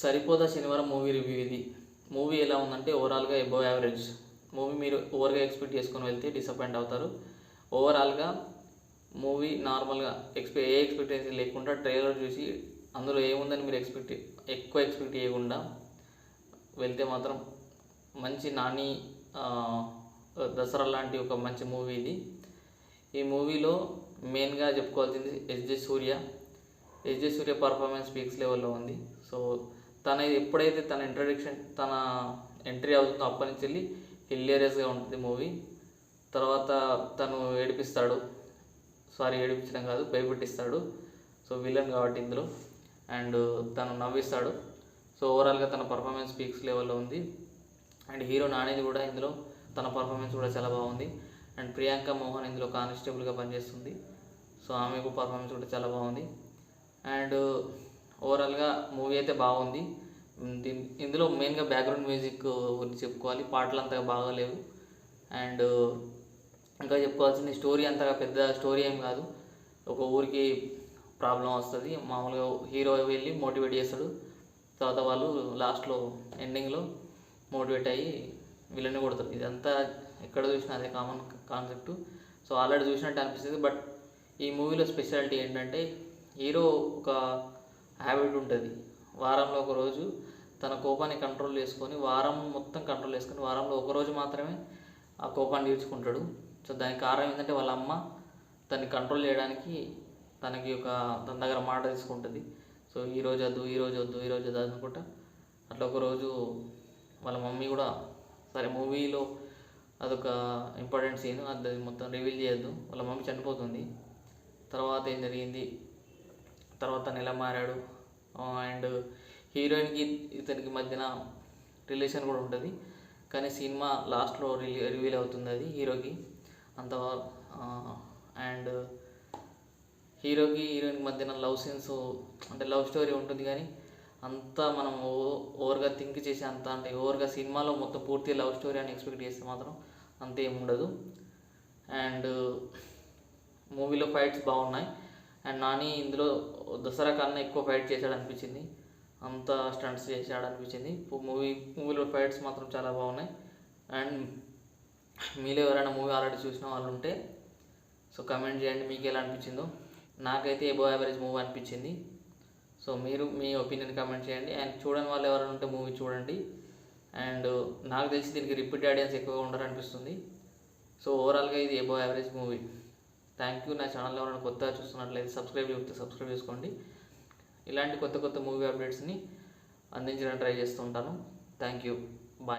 సరిపోదా శనివారం movie review ఇది? Movie ఎలా ఉందంటే ఓవరాల్గా ఎబో యావరేజ్ మూవీ మీరు ఓవర్గా ఎక్స్పెక్ట్ చేసుకొని వెళ్తే డిసప్పాయింట్ అవుతారు. ఓవరాల్గా మూవీ నార్మల్గా ఎక్స్పె ఏ ఎక్స్పెక్టేషన్ లేకుండా ట్రైలర్ చూసి అందులో ఏముందని మీరు ఎక్స్పెక్ట్ ఎక్కువ ఎక్స్పెక్ట్ చేయకుండా వెళ్తే మాత్రం మంచి నాని దసరా లాంటి ఒక మంచి మూవీ ఇది. ఈ మూవీలో మెయిన్గా చెప్పుకోవాల్సింది SJ Surya SJ Surya performance peaks లెవెల్లో ఉంది. సో తన ఎప్పుడైతే తన ఇంట్రడక్షన్ తన ఎంట్రీ అవుతుందో అప్పటి నుంచి వెళ్ళి హిల్లేరియస్గా ఉంటుంది మూవీ తర్వాత తను ఏడిపిస్తాడు. సారీ ఏడిపించడం కాదు భయపెట్టిస్తాడు. సో విలన్ కాబట్టి ఇందులో. అండ్ తను నవ్విస్తాడు. సో ఓవరాల్గా తన పర్ఫార్మెన్స్ పీక్స్ లెవెల్లో ఉంది. అండ్ హీరో నానేది కూడా ఇందులో తన పర్ఫార్మెన్స్ కూడా చాలా బాగుంది. అండ్ ప్రియాంక మోహన్ ఇందులో కానిస్టేబుల్గా పనిచేస్తుంది. సో ఆమెకు పర్ఫార్మెన్స్ కూడా చాలా బాగుంది. అండ్ ఓవరాల్గా మూవీ అయితే బాగుంది. ఇందులో మెయిన్గా బ్యాక్గ్రౌండ్ మ్యూజిక్ గురించి చెప్పుకోవాలి. పాటలు అంతగా బాగాలేవు. అండ్ ఇంకా చెప్పుకోవాల్సింది స్టోరీ అంతగా పెద్ద స్టోరీ ఏం కాదు. ఒక ఊరికి ప్రాబ్లం వస్తుంది. మామూలుగా హీరో వెళ్ళి మోటివేట్ చేస్తాడు. తర్వాత వాళ్ళు లాస్ట్లో ఎండింగ్లో మోటివేట్ అయ్యి వీళ్ళని కొడతారు. ఇదంతా ఎక్కడ చూసినా అదే కామన్ కాన్సెప్ట్ సో ఆల్రెడీ చూసినట్టు అనిపిస్తుంది. బట్ ఈ మూవీలో స్పెషాలిటీ ఏంటంటే హీరో ఒక హ్యాబిట్ ఉంటుంది. వారంలో ఒక రోజు తన కోపాన్ని కంట్రోల్ చేసుకొని వారం మొత్తం కంట్రోల్ చేసుకొని వారంలో ఒకరోజు మాత్రమే ఆ కోపాన్ని తీర్చుకుంటాడు. సో దానికి కారణం ఏంటంటే వాళ్ళ అమ్మ తన్ని కంట్రోల్ చేయడానికి తనకి ఒక తన దగ్గర మాట తీసుకుంటుంది. సో ఈ రోజు వద్దు ఈ రోజు వద్దు ఈ రోజు వద్దు అనుకుంటా. అట్లా ఒక రోజు వాళ్ళ మమ్మీ కూడా సరే మూవీలో అదొక ఇంపార్టెంట్ సీన్ అది మొత్తం రివీల్ చేయొద్దు. వాళ్ళ మమ్మీ చనిపోతుంది. తర్వాత ఏం జరిగింది? తర్వాత నెల మారాడు. అండ్ హీరోయిన్కి ఇతనికి మధ్యన రిలేషన్ కూడా ఉంటుంది. కానీ సినిమా లాస్ట్లో రిలీ రివీల్ అవుతుంది అది హీరోకి. అంత అండ్ హీరోకి హీరోయిన్ మధ్యన లవ్ సీన్స్ అంటే లవ్ స్టోరీ ఉంటుంది కానీ అంతా మనం ఓ- ఓవర్గా థింక్ చేసి అంత అంటే ఓవర్గా సినిమాలో మొత్తం పూర్తి లవ్ స్టోరీ అని ఎక్స్పెక్ట్ చేస్తే మాత్రం అంతేం ఉండదు. అండ్ మూవీలో ఫైట్స్ బాగున్నాయి. అండ్ నాని ఇందులో దసరా కన్నా ఎక్కువ ఫైట్ చేశాడు అనిపించింది అంత స్టంట్స్ చేశాడు అనిపించింది మూవీ మూవీలో ఫైట్స్ మాత్రం చాలా బాగున్నాయి. అండ్ మీలో ఎవరైనా మూవీ ఆల్రెడీ చూసిన వాళ్ళు ఉంటే సో కమెంట్ చేయండి మీకు ఎలా అనిపించిందో. నాకైతే ఎబో యావరేజ్ మూవీ అనిపించింది. సో మీరు మీ ఒపీనియన్ కమెంట్ చేయండి. అండ్ చూడని వాళ్ళు ఎవరైనా ఉంటే మూవీ చూడండి. అండ్ నాకు తెలిసి దీనికి రిపీట్ ఆడియన్స్ ఎక్కువగా ఉండరు అనిపిస్తుంది సో ఓవరాల్గా ఇది above average movie? Thank you నా ఛానల్లో ఎవరైనా కొత్తగా చూస్తున్నట్లయితే సబ్స్క్రైబ్ చేస్తే సబ్స్క్రైబ్ చేసుకోండి. ఇలాంటి కొత్త కొత్త మూవీ అప్డేట్స్ని అందించడానికి ట్రై చేస్తుంటాను థ్యాంక్ యూ